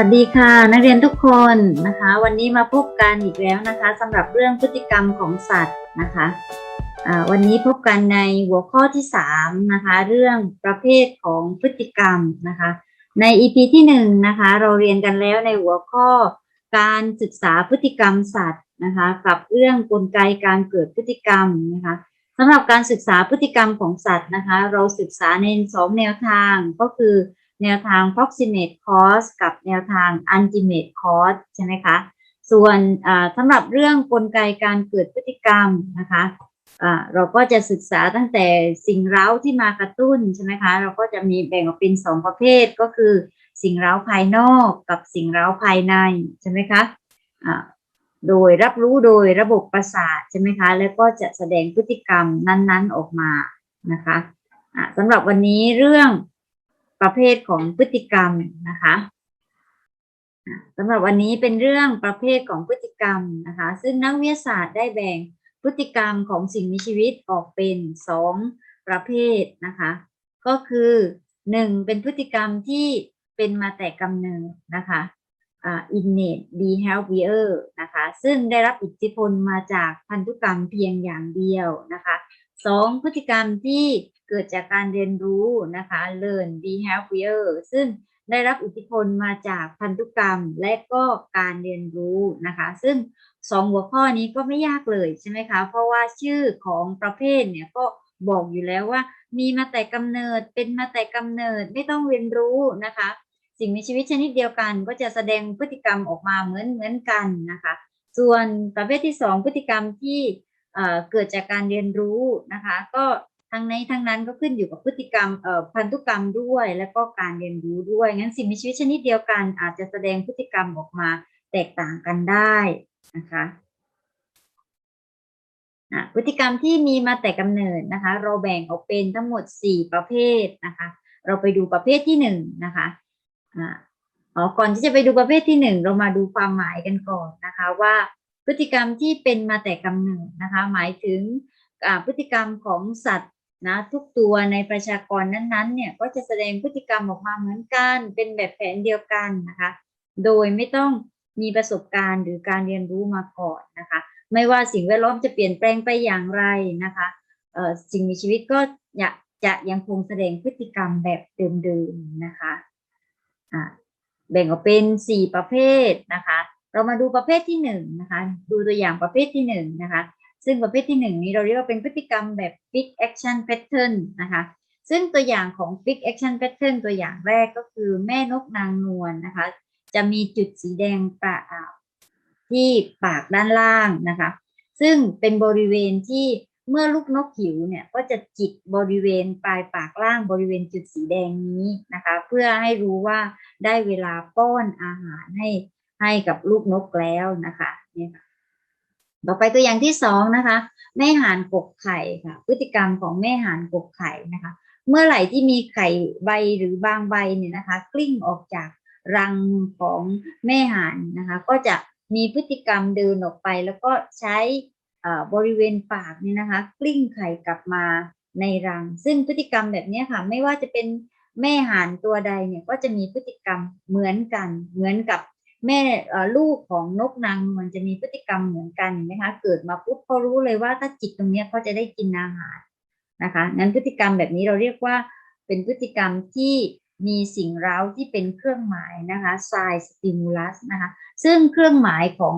วัสดีค่ะนักเรียนทุกคนนะคะ วันนี้มาพบกันอีกแล้วนะคะสำหรับเรื่องพฤติกรรมของสัตว์นะคะวันนี้พบกันในหัวข้อที่3นะคะเรื่องประเภทของพฤติกรรมนะคะใน EP ที่1นะคะเราเรียนกันแล้วในหัวข้อการศึกษาพฤติกรรมสัตว์นะคะกับเรื่องกลไกการเกิดพฤติกรรมนะคะสำหรับการศึกษาพฤติกรรมของสัตว์นะคะเราศึกษาในสองแนวทางก็คือ แนวทาง proximate cause กับแนวทาง ultimate cause ใช่ไหมคะ ส่วนอ่าสำหรับเรื่องกลไกการเกิดพฤติกรรมนะคะอ่าเราก็จะศึกษาตั้งแต่สิ่งเร้าที่มากระตุ้นใช่ไหมคะ เราก็จะมีแบ่งออกเป็นสองประเภทก็คือ สิ่งเร้าภายนอกกับสิ่งเร้าภายในใช่ไหมคะอ่าโดยรับรู้โดยระบบประสาทใช่ไหมคะ แล้วก็จะแสดงพฤติกรรมนั้น ๆออกมานะคะอ่าสำหรับวันนี้เรื่อง ประเภทของพฤติกรรมนะคะสำหรับวันนี้เป็นเรื่องประเภทของพฤติกรรมนะคะ ซึ่งนักวิทยาศาสตร์ได้แบ่งพฤติกรรมของสิ่งมีชีวิตออกเป็นสองประเภทนะคะ ก็คือหนึ่งเป็นพฤติกรรมที่เป็นมาแต่กำเนิดนะคะอ่า innate behavior นะคะ ซึ่งได้รับอิทธิพลมาจากพันธุกรรมเพียงอย่างเดียวนะคะ สองพฤติกรรมที่เกิดจากการเรียนรู้นะคะ learn behavior ซึ่งได้รับอิทธิพลมาจากพันธุกรรมและก็การเรียนรู้นะคะ ซึ่งสองหัวข้อนี้ก็ไม่ยากเลยใช่ไหมคะ เพราะว่าชื่อของประเภทเนี่ยก็บอกอยู่แล้วว่า มีมาแต่กำเนิดเป็นมาแต่กำเนิดไม่ต้องเรียนรู้นะคะ สิ่งมีชีวิตชนิดเดียวกันก็จะแสดงพฤติกรรมออกมาเหมือนเหมือนกันนะคะ ส่วนประเภทที่สองพฤติกรรมที่ เกิดจากการเรียนรู้นะคะ ก็ทั้งในทั้งนั้นก็ขึ้นอยู่กับพฤติกรรมพันธุกรรมด้วย แล้วก็การเรียนรู้ด้วยงั้นสิ่งมีชีวิตชนิดเดียวกัน อาจจะแสดงพฤติกรรมออกมาแตกต่างกันได้นะคะพฤติกรรมที่มีมาแต่กำเนิดนะคะ เราแบ่งออกเป็นทั้งหมด 4 ประเภทนะคะ เราไปดูประเภทที่หนึ่งนะคะอ๋อก่อนที่จะไปดูประเภทที่หนึ่งเรามาดูความหมายกันก่อนนะคะว่า พฤติกรรมที่เป็นมาแต่กำเนิดนะคะ หมายถึงพฤติกรรมของสัตว์นะทุกตัวในประชากรนั้นๆเนี่ยก็จะแสดงพฤติกรรมออกมาเหมือนกัน เป็นแบบแผนเดียวกันนะคะ โดยไม่ต้องมีประสบการณ์หรือการเรียนรู้มาก่อนนะคะ ไม่ว่าสิ่งแวดล้อมจะเปลี่ยนแปลงไปอย่างไรนะคะสิ่งมีชีวิตก็อยากจะยังคงแสดงพฤติกรรมแบบเดิมๆนะคะอ่าแบ่งออกเป็นสี่ประเภทนะคะ เรามาดูประเภทที่หนึ่งนะคะ ดูตัวอย่างประเภทที่หนึ่งนะคะ ซึ่งประเภทที่หนึ่งนี้เราเรียกว่าเป็นพฤติกรรมแบบ fixed action pattern นะคะ ซึ่งตัวอย่างของ fixed action pattern ตัวอย่างแรกก็คือแม่นกนางนวลนะคะ จะมีจุดสีแดงประอาที่ปากด้านล่างนะคะ ซึ่งเป็นบริเวณที่เมื่อลูกนกหิวเนี่ยก็จะจิกบริเวณปลายปากล่างบริเวณจุดสีแดงนี้นะคะ เพื่อให้รู้ว่าได้เวลาป้อนอาหารให้ ให้กับลูกนกแล้วนะคะนี่ค่ะต่อไปตัวอย่างที่สองนะคะ แม่ห่านกกไข่ค่ะ พฤติกรรมของแม่ห่านกกไข่นะคะ เมื่อไหร่ที่มีไข่ใบหรือบางใบเนี่ยนะคะ กลิ้งออกจากรังของแม่ห่านนะคะ ก็จะมีพฤติกรรมเดินออกไป แล้วก็ใช้อ่าบริเวณปากเนี่ยนะคะ กลิ้งไข่กลับมาในรัง ซึ่งพฤติกรรมแบบนี้ค่ะ ไม่ว่าจะเป็นแม่ห่านตัวใดเนี่ยก็จะมีพฤติกรรมเหมือนกัน เหมือนกับ แม่ลูกของนกนางนวลจะมีพฤติกรรมเหมือนกันนไหมคะ เกิดมาปุ๊บเขารู้เลยว่าถ้าจิกตรงนี้เขาจะได้กินอาหารนะคะงั้นพฤติกรรมแบบนี้เราเรียกว่าเป็นพฤติกรรมที่มีสิ่งเร้าที่เป็นเครื่องหมายนะคะ sign stimulus นะคะซึ่งเครื่องหมายของ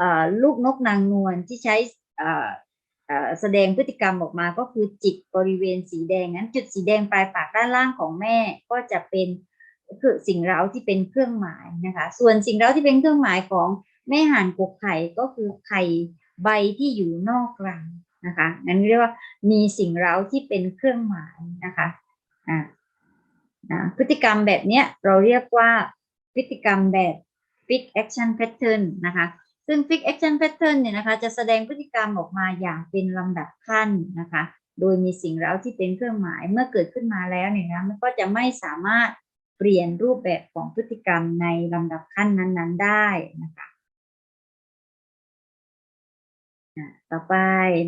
อลูกนกนางนวลที่ใช้แสดงพฤติกรรมออกมาก็คือจิกบริเวณสีแดงนั้นจุดสีแดงปลายปากด้านล่างของแม่ก็จะเป็น คือสิ่งเร้าที่เป็นเครื่องหมายนะคะ ส่วนสิ่งเร้าที่เป็นเครื่องหมายของแม่ห่านกกไข่ก็คือไข่ใบที่อยู่นอกรังนะคะนั้นเรียกว่ามีสิ่งเร้าที่เป็นเครื่องหมายนะคะอ่านะพฤติกรรมแบบเนี้ยเราเรียกว่าพฤติกรรมแบบ fix action pattern นะคะ ซึ่ง fix action pattern เนี่ยนะคะ จะแสดงพฤติกรรมออกมาอย่างเป็นลำดับขั้นนะคะ โดยมีสิ่งเร้าที่เป็นเครื่องหมายเมื่อเกิดขึ้นมาแล้วเนี่ยนะมันก็จะไม่สามารถ เปลี่ยนรูปแบบของพฤติกรรมในลำดับขั้นนั้น ๆ ได้นะคะต่อไป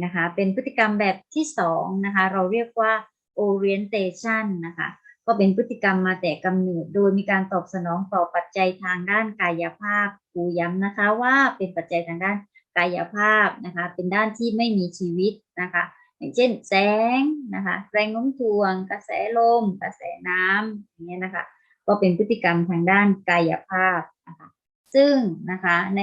นะคะเป็นพฤติกรรมแบบที่สองนะคะเราเรียกว่า orientation นะคะก็เป็นพฤติกรรมมาแต่กำเนิด โดยมีการตอบสนองต่อปัจจัยทางด้านกายภาพครูย้ำนะคะว่าเป็นปัจจัยทางด้านกายภาพนะคะเป็นด้านที่ไม่มีชีวิตนะคะอย่างเช่นแสงนะคะแรงโน้มถ่วง กระแสลม กระแสน้ำอย่างเงี้ยนะคะ ก็เป็นพฤติกรรมทางด้านกายภาพนะคะซึ่งนะคะใน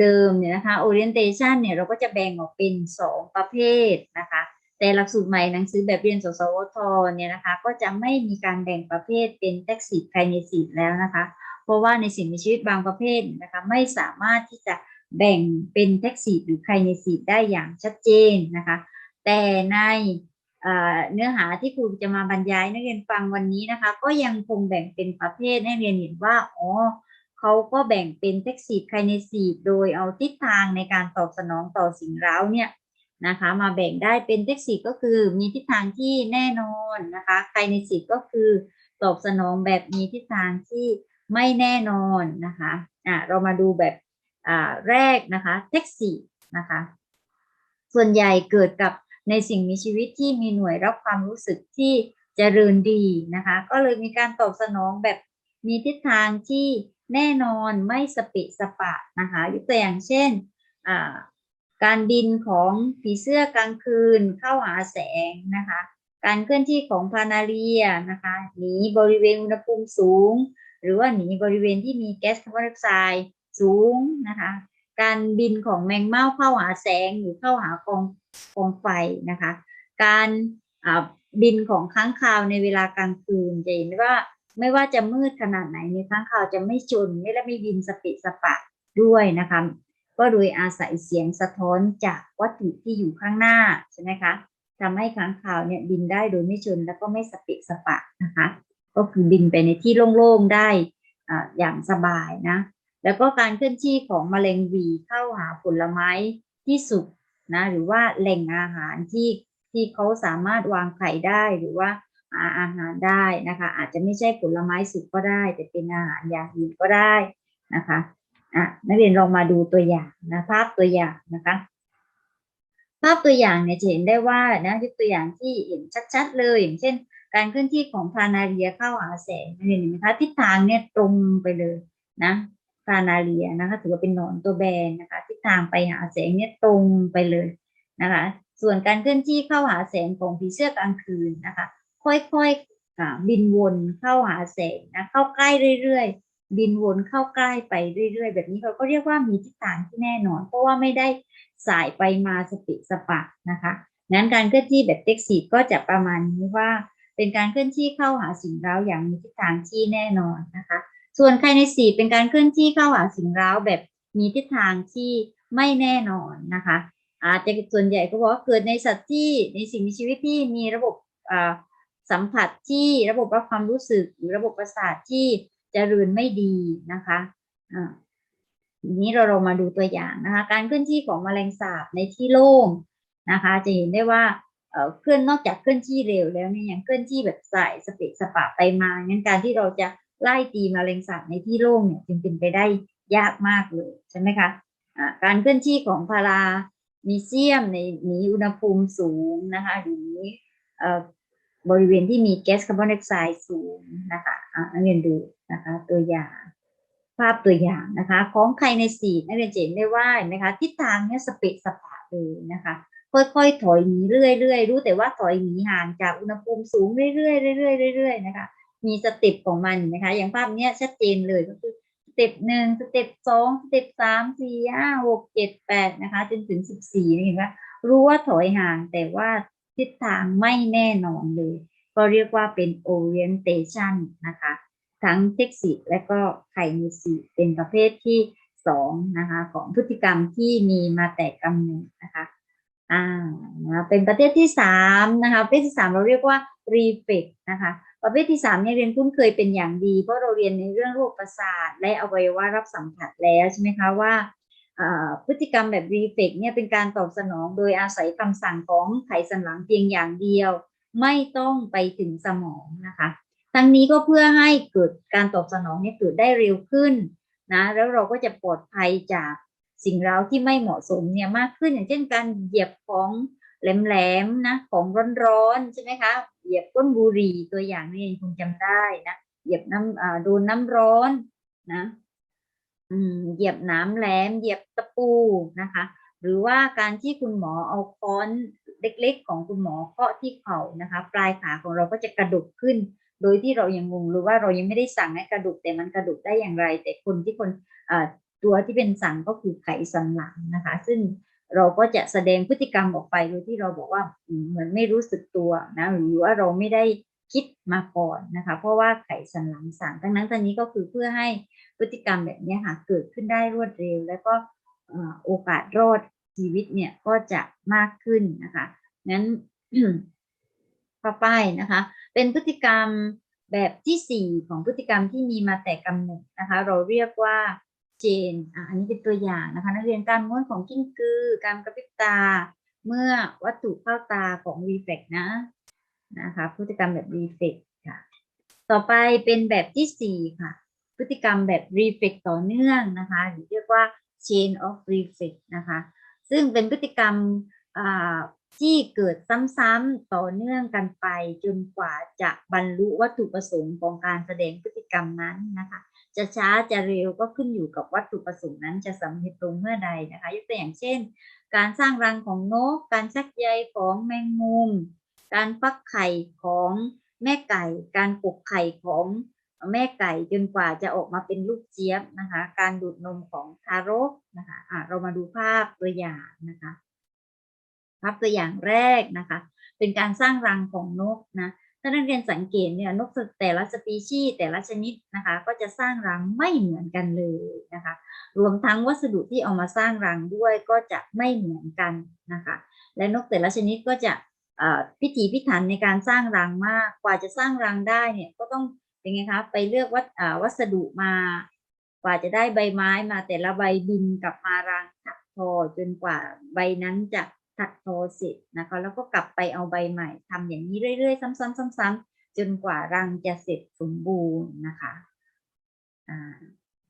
เดิมๆเนี่ยนะคะ orientation เนี่ยเราก็จะแบ่งออกเป็นสองประเภทนะคะ แต่หลักสูตรใหม่หนังสือแบบเรียนสสวทเนี่ยนะคะ ก็จะไม่มีการแบ่งประเภทเป็นแท็กซี่ไคเนซีแล้วนะคะ เพราะว่าในสิ่งมีชีวิตบางประเภทนะคะไม่สามารถที่จะแบ่งเป็นแท็กซี่หรือไคเนซีได้อย่างชัดเจนนะคะ แต่ใน เนื้อหาที่ครูจะมาบรรยายนักเรียนฟังวันนี้นะคะ ก็ยังคงแบ่งเป็นประเภทให้นักเรียนเห็นว่าอ๋อเขาก็แบ่งเป็นแท็กซี่ไคเนซีโดยเอาทิศทางในการตอบสนองต่อสิ่งเร้าเนี่ยนะคะ มาแบ่งได้เป็นเท็กซิก็คือมีทิศทางที่แน่นอนนะคะไคเนซิก็คือตอบสนองแบบมีทิศทางที่ไม่แน่นอนนะคะอะเรามาดูแบบอ่าแรกนะคะเท็กซินะคะ ส่วนใหญ่เกิดกับ ในสิ่งมีชีวิตที่มีหน่วยรับความรู้สึกที่เจริญดีนะคะ ก็เลยมีการตอบสนองแบบมีทิศทางที่แน่นอนไม่สปิสปะนะคะยกตัวอย่างเช่นการบินของผีเสื้อกลางคืนเข้าหาแสงนะคะ การเคลื่อนที่ของพานาเรียนะคะหนีบริเวณอุณหภูมิสูง หรือว่าหนีบริเวณที่มีแก๊สคาร์บอนไดออกไซด์สูงนะคะ การบินของแมงเม่าเข้าหาแสงหรือเข้าหากองกองไฟนะคะ การบินของค้างคาวในเวลากลางคืนจะเห็นว่าไม่ว่าจะมืดขนาดไหนในค้างคาวจะไม่ชนไม่และไม่บินสเปะสปะด้วยนะคะ ก็โดยอาศัยเสียงสะท้อนจากวัตถุที่อยู่ข้างหน้าใช่ไหมคะทำให้ค้างคาวเนี่ยบินได้โดยไม่ชนแล้วก็ไม่สเปะสปะนะคะ ก็คือบินไปในที่โล่งๆได้ออย่างสบายนะ แล้วก็การเคลื่อนที่ของแมลงวีเข้าหาผลไม้ที่สุกนะหรือว่าแหล่งอาหารที่ที่เขาสามารถวางไข่ได้หรือว่าหาอาหารได้นะคะ อาจจะไม่ใช่ผลไม้สุกก็ได้ แต่เป็นอาหารอย่างอื่นก็ได้นะคะอะนักเรียนลองมาดูตัวอย่างนะภาพตัวอย่างนะคะ ภาพตัวอย่างเนี่ยจะเห็นได้ว่านะยกตัวอย่างที่เห็นชัด ๆ เลยอย่างเช่น การเคลื่อนที่ของพานาเรียเข้าหาแสงนักเรียนเห็นไหมคะทิศทางเนี่ยตรงไปเลยนะานาเรียนะคะ ถือว่าเป็นหนอนตัวแบนนะคะทิศทางไปหาแสงเนี่ยตรงไปเลยนะคะ ส่วนการเคลื่อนที่เข้าหาแสงของผีเสื้อกลางคืนนะคะ ค่อยๆบินวนเข้าหาแสงนะเข้าใกล้เรื่อยๆ บินวนเข้าใกล้ไปเรื่อย ๆ แบบนี้เราก็เรียกว่ามีทิศทางที่แน่นอน เพราะว่าไม่ได้สายไปมาสปิสปะนะคะงั้นการเคลื่อนที่แบบเท็กซี่ก็จะประมาณนี้ว่า เป็นการเคลื่อนที่เข้าหาสิ่งเร้าอย่างมีทิศทางที่แน่นอนนะคะ ส่วนไคเนสีเป็นการเคลื่อนที่เข้าหาสิ่งเร้าแบบมีทิศทางที่ไม่แน่นอนนะคะอาจจะส่วนใหญ่ก็บอกว่าเกิดในสัตว์ที่ในสิ่งมีชีวิตที่มีระบบสัมผัสที่ระบบรับความรู้สึกหรือระบบประสาทที่เจริญไม่ดีนะคะอ่าทีนี้เราเรามาดูตัวอย่างนะคะ การเคลื่อนที่ของแมลงสาบในที่โล่งนะคะ จะเห็นได้ว่าเอ่อเคลื่อนนอกจากเคลื่อนที่เร็วแล้วเนี่ยยังเคลื่อนที่แบบสายสเปะสปะไปมางั้นการที่เราจะ ไล่ตีมแมลงสาบในที่โล่งเนี่ยจึงเป็นไปได้ยากมากเลยใช่ไหมคะอ่าการเคลื่อนที่ของพารามีเซียมในหนีอุณหภูมิสูงนะคะหรือบริเวณที่มีแก๊สคาร์บอนไดออกไซด์สูงนะคะอะนักเรียนดูนะคะตัวอย่างภาพตัวอย่างนะคะ ของไครในสีนักเรียนจะเห็นได้ว่าเห็นไหมคะทิศทางเนี้ยสเปะสปะเลยนะคะ ค่อยๆ ถอยหนีเรื่อยๆ รู้แต่ว่าถอยหนีห่างจากอุณหภูมิสูงเรื่อยๆเรื่อยๆเรื่อยๆนะคะ มีสเต็ปของมันนะคะ อย่างภาพเนี้ยชัดเจนเลยก็คือสเต็ปหนึ่งสเต็ปสองสเต็ปสามสี่ห้าหกเจ็ดแปดนะคะ จนถึงสิบสี่เห็นไหมรู้ว่าถอยห่างแต่ว่าทิศทางไม่แน่นอนเลย ก็เรียกว่าเป็น orientation นะคะ ทั้งเท็กซิและก็ไคนิซิเป็นประเภทที่สองนะคะ ของพฤติกรรมที่มีมาแต่กำเนิดนะคะอ่านะเป็นประเภทที่สามนะคะประเภทที่สามเราเรียกว่า reflex นะคะ ประเภทที่สามเนี่ยเรียนคุ้นเคยเป็นอย่างดี เพราะเราเรียนในเรื่องโรคประสาทและอวัยวะรับสัมผัสแล้วใช่ไหมคะว่าพฤติกรรมแบบ reflex เนี่ยเป็นการตอบสนองโดยอาศัยคำสั่งของไขสันหลังเพียงอย่างเดียว ไม่ต้องไปถึงสมองนะคะ ทั้งนี้ก็เพื่อให้เกิดการตอบสนองเนี่ยเกิดได้เร็วขึ้นนะแล้วเราก็จะปลอดภัยจากสิ่งเร้าที่ไม่เหมาะสมเนี่ยมากขึ้นอย่างเช่นการเหยียบของ แหลมๆนะของร้อนๆใช่ไหมคะเหยียบก้นบุหรี่ตัวอย่างนี่คงจำได้นะเหยียบน้ำโดนน้ำร้อนนะอืมเหยียบน้ำแหลม เหยียบตะปูนะคะ หรือว่าการที่คุณหมอเอาค้อนเล็กๆ ของคุณหมอเคาะที่เข่านะคะ ปลายขาของเราก็จะกระดุกขึ้น โดยที่เรายังงงหรือว่าเรายังไม่ได้สั่งให้กระดุกแต่มันกระดุกได้อย่างไร แต่คนที่คนตัวที่เป็นสั่งก็คือไขสันหลังนะคะ ซึ่ง เราก็จะแสดงพฤติกรรมออกไปโดยที่เราบอกว่าเหมือนไม่รู้สึกตัวนะหรือว่าเราไม่ได้คิดมาก่อนนะคะ เพราะว่าไขสันหลังสั่งดังนั้นตอนนี้ก็คือเพื่อให้พฤติกรรมแบบนี้ค่ะเกิดขึ้นได้รวดเร็ว แล้วก็โอกาสรอดชีวิตเนี่ยก็จะมากขึ้นนะคะงั้นต่อไปนะคะ เป็นพฤติกรรมแบบที่สี่ของพฤติกรรมที่มีมาแต่กำเนิดนะคะ เราเรียกว่า เจนอะอันนี้เป็นตัวอย่างนะคะนักเรียนการม้วนของกิ้งกือ การกระพริบตา เมื่อวัตถุเข้าตาของรีเฟกนะนะคะพฤติกรรมแบบรีเฟกค่ะ ต่อไปเป็นแบบที่สี่ค่ะ พฤติกรรมแบบ reflex ต่อเนื่องนะคะหรือเรียกว่า chain of reflex นะคะ ซึ่งเป็นพฤติกรรมอ่าที่เกิดซ้ำๆต่อเนื่องกันไป จนกว่าจะบรรลุวัตถุประสงค์ของการแสดงพฤติกรรมนั้นนะคะ จะช้าจะเร็วก็ขึ้นอยู่กับวัตถุประสงค์นั้นจะสำเร็จลงเมื่อใดนะคะ ยกตัวอย่างเช่น การสร้างรังของนก การชักใยของแมงมุม การฟักไข่ของแม่ไก่ การกกไข่ของแม่ไก่จนกว่าจะออกมาเป็นลูกเจี๊ยบนะคะ การดูดนมของทารกนะคะอะเรามาดูภาพตัวอย่างนะคะภาพตัวอย่างแรกนะคะ เป็นการสร้างรังของนกนะ ถ้านักเรียนสังเกตเนี่ยนกแต่ละสปีชีส์แต่ละชนิดนะคะก็จะสร้างรังไม่เหมือนกันเลยนะคะรวมทั้งวัสดุที่เอามาสร้างรังด้วยก็จะไม่เหมือนกันนะคะและนกแต่ละชนิดก็จะพิถีพิถันในการสร้างรังมากกว่าจะสร้างรังได้เนี่ยก็ต้องเป็นไงคะไปเลือกวัสวัสดุมากว่าจะได้ใบไม้มาแต่ละใบบินกลับมารังถักทอจนกว่าใบนั้นจะ ถักทสร็จนะคะ แล้วก็กลับไปเอาใบใหม่ทำอย่างนี้เรื่อยๆ ซ้ำๆๆจนกว่ารังจะเสร็จสมบูรณ์นะคะ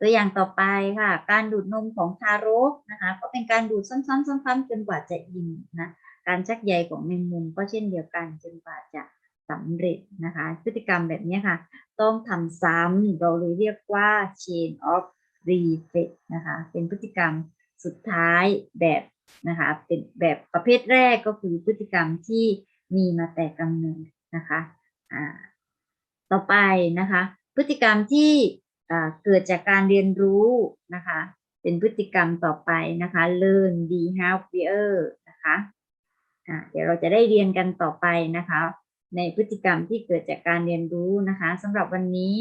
ตัวอย่างต่อไปค่ะ การดูดนมของทารกนะคะก็เป็นการดูดซ้ำๆซ้ำๆจนกว่าจะอิ่มนะการชักใยของแมงมุมก็เช่นเดียวกันจนกว่าจะสำเร็จนะคะ พฤติกรรมแบบนี้ค่ะ ต้องทำซ้ำเราเลยเรียกว่า chain of reflex นะคะ เป็นพฤติกรรมสุดท้ายแบบ นะคะ เป็นแบบประเภทแรกก็คือพฤติกรรมที่มีมาแต่กำเนิดนะคะอ่าต่อไปนะคะ พฤติกรรมที่เกิดจากการเรียนรู้นะคะ เป็นพฤติกรรมต่อไปนะคะ learn behavior นะคะอ่าเดี๋ยวเราจะได้เรียนกันต่อไปนะคะ ในพฤติกรรมที่เกิดจากการเรียนรู้นะคะสำหรับวันนี้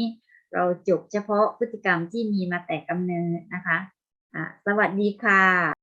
เราจบเฉพาะพฤติกรรมที่มีมาแต่กำเนิดนะคะอ่าสวัสดีค่ะ